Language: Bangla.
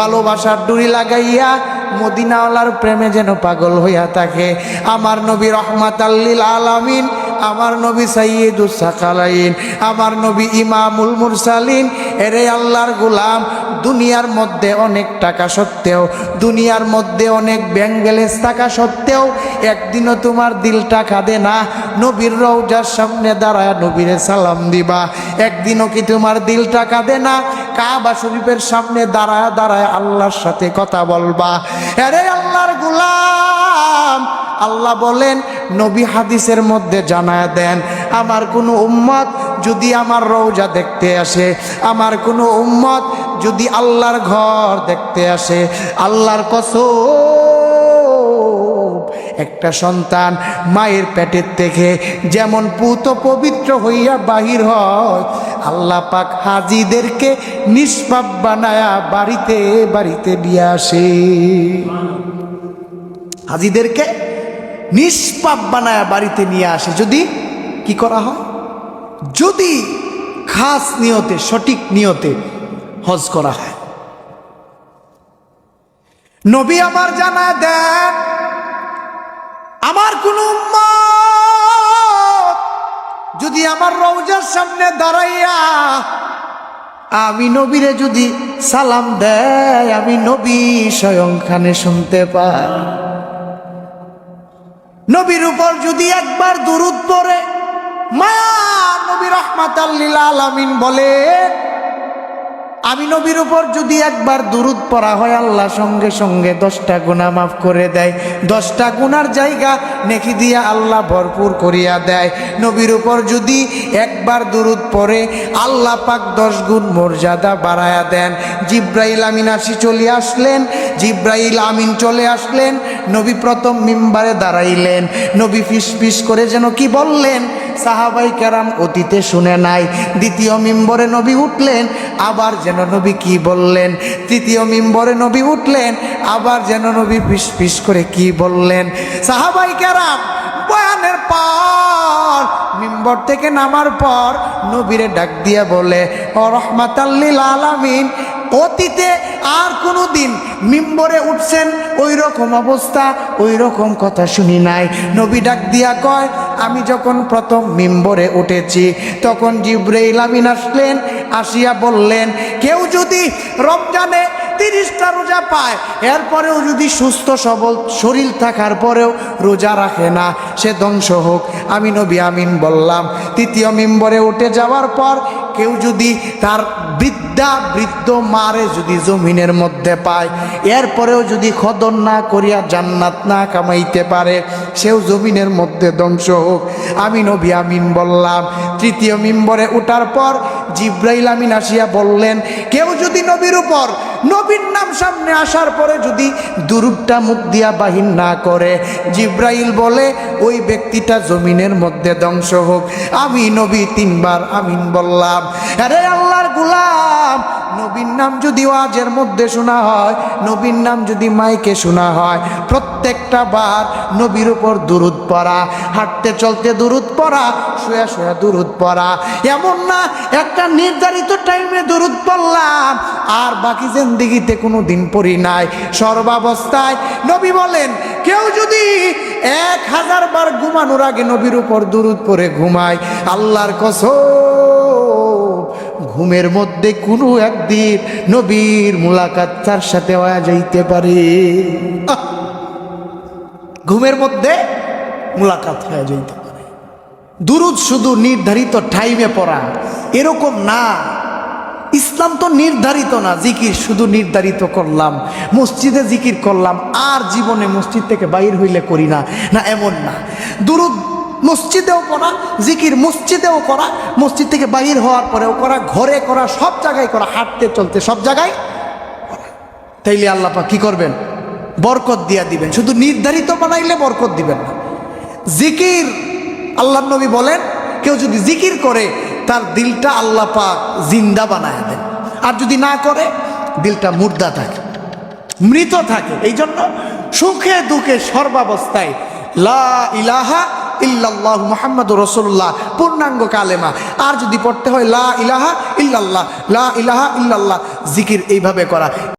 ভালোবাসার ডুরি লাগাইয়া মদিনাওয়ালার প্রেমে যেন পাগল হইয়া থাকে। আমার নবী রহমাত আল্লিল আলামিন, আমার নবী সাইয়দুস সাকালাইন, আমার নবী ইমামুল মুরসালিন। এরে আল্লাহর গোলাম, দুনিয়ার মধ্যে অনেক টাকা সত্ত্বেও, দুনিয়ার মধ্যে অনেক ব্যাংক ব্যালেন্স থাকা সত্ত্বেও, একদিনও তোমার দিলটা কাঁদে না। নবীর রৌজার সামনে দাঁড়ায় নবীরে সালাম দিবা। একদিনও কি তোমার দিলটা কাঁদে না? কাবা শরীফের সামনে দাঁড়ায় দাঁড়ায় আল্লাহর সাথে কথা বলবা। আরে আল্লাহর গুলাম, আল্লাহ বলেন, নবী হাদিসের মধ্যে জানায় দেন, আমার কোনো উম্মত যদি আমার রৌজা দেখতে আসে, আমার কোনো উম্মত যদি আল্লাহর ঘর দেখতে আসে, আল্লাহর কসম, একটা সন্তান মায়ের পেটের থেকে যেমন পুত পবিত্র হইয়া বাহির হয় আল্লাহ পাক হাজিদেরকে নিষ্পাপ বানায়া বাড়িতে বাড়িতে নিয়ে আসে। হাজিদেরকে নিষ্পাপ বানায়া বাড়িতে নিয়ে আসে। যদি কি করা হয়? যদি খাস নিয়তে, সঠিক নিয়তে হজ করা হয়। নবী আমার জানা দেন, আমার কোন যদি আমার রৌজার সামনে দাঁড়াইয়া আমি নবীরে যদি সালাম দেয়, আমি নবী স্বয়ং খানে শুনতে পাই। নবীর উপর যদি একবার দুরুদ পড়ে, মায়া নবী রহমাত আল্লিল আলামিন বলে আমি নবীর উপর যদি একবার দুরুদ পড়া হয়, আল্লাহ সঙ্গে সঙ্গে দশটা গুণা মাফ করে দেয়। দশটা গুনার জায়গা নেকি দিয়া আল্লাহ ভরপুর করিয়া দেয়। নবীর উপর যদি একবার দুরুদ পড়ে, আল্লাহ পাক দশ গুণ মর্যাদা বাড়ায়া দেন। জিব্রাইল আমিন আসি চলে আসলেন, জিব্রাইল আমিন চলে আসলেন, নবী প্রথম মিম্বারে দাঁড়াইলেন। নবী ফিস ফিস করে যেন কি বললেন, সাহাবাই কেরাম অতীতে শুনে নাই। দ্বিতীয় মিম্বরে নবী উঠলেন আবার যেন নবী কি বললেন? তৃতীয় মিম্বরে নবী উঠলেন, আবার যেন নবী ফিস ফিস করে কি বললেন? সাহাবাই কেরাম, বয়ানের পর, মিম্বর থেকে নামার পর নবীরে ডাক দিয়া বলে, ও রহমাতাল্লিল আলামিন, অতীতে আর কোনো দিন মিম্বরে উঠছেন ওই রকম অবস্থা ওই রকম কথা শুনি নাই। নবী ডাক দিয়া কয়, আমি যখন প্রথম মিম্বরে উঠেছি, তখন জিব্রাইল আমিন আসলেন আসিয়া বললেন, কেউ যদি রমজানে তিরিশটা রোজা পায়, এরপরেও যদি সুস্থ, সবল শরীর থাকার পরেও রোজা রাখে না, সে ধ্বংস হোক। আমি নবী আমিন বললাম, তৃতীয় মিম্বরে উঠে যাওয়ার পর কেউ যদি তার বৃদ্ধা, বৃদ্ধ মারে যদি জমিনের মধ্যে পায়, এরপরেও যদি খদন না করিয়া জান্নাত না কামাইতে পারে, সেও জমিনের মধ্যে ধ্বংস হোক। আমি নবী আমিন বললাম, তৃতীয় মিম্বরে উঠার পর জিব্রাইল আমিন আসিয়া বললেন, কেউ যদি নবীর উপর, নবীর নাম সামনে আসার পরে যদি দুরুপটা মুখ দিয়া বাহির না করে? জিব্রাইল বলে, ওই ব্যক্তিটা জমিনের মধ্যে ধ্বংস হোক। আমি নবী তিনবার আমিন বললাম, আরে আল্লাহর গুলাম! নবীর নাম যদি ওয়াজের মধ্যে শোনা হয়, নবীর নাম যদি মাইকে শোনা হয়, প্রত্যেকটা বার নবীর উপর দুরুদ পড়া, হাঁটতে চলতে দুরুদ পড়া, শুয়া শুয়া দুরুদ পড়া। এমন না, একটা নির্ধারিত টাইমে দুরুদ পড়লাম, আর বাকি জিন্দিগিতে কোনো দিন পড়ি নাই। সর্বাবস্থায় নবী বলেন, কেউ যদি এক হাজার বার ঘুমানোর আগে নবীর উপর দুরুদ পরে ঘুমায়, আল্লাহর কসম ঘুমের মধ্যে কোনো একদিন নবীর মুলাকাত তার সাথে হয়ে যাইতে পারে! ঘুমের মধ্যে মুলাকাত হয়ে যাইতে পারে। দুরুদ শুধু নির্ধারিত টাইমে পড়া, এরকম না। ইসলাম তো নির্ধারিত না, জিকির শুধু নির্ধারিত করলাম, মসজিদে জিকির করলাম, আর জীবনে মসজিদ থেকে বাইর হইলে করি না না এমন না। দুরুদ মসজিদেও করা, জিকির মসজিদেও করা, মসজিদ থেকে বাহির হওয়ার পরেও করা, ঘরে করা, সব জায়গায় করা, হাঁটতে, চলতে, সব জায়গায়। তাইলে আল্লাপা কি করবেন? বরকত দিয়া দিবেন। শুধু নির্ধারিত বানাইলে বরকত দিবেন না। জিকির, আল্লাহ নবী বলেন, কেউ যদি জিকির করে, তার দিলটা আল্লাহ পাক জিন্দা বানায় দেন। আর যদি না করে, দিলটা মুর্দা থাকে, মৃত থাকে। এই জন্য সুখে দুঃখে সর্বাবস্থায় লা ইলাহা ইল্লাল্লাহ মোহাম্মদ রসুল্লাহ পূর্ণাঙ্গ কালেমা। আর যদি পড়তে হয় লা ইলাহা ইল্লাল্লাহ, লা ইলাহা ইল্লাল্লাহ, জিকির এইভাবে করা।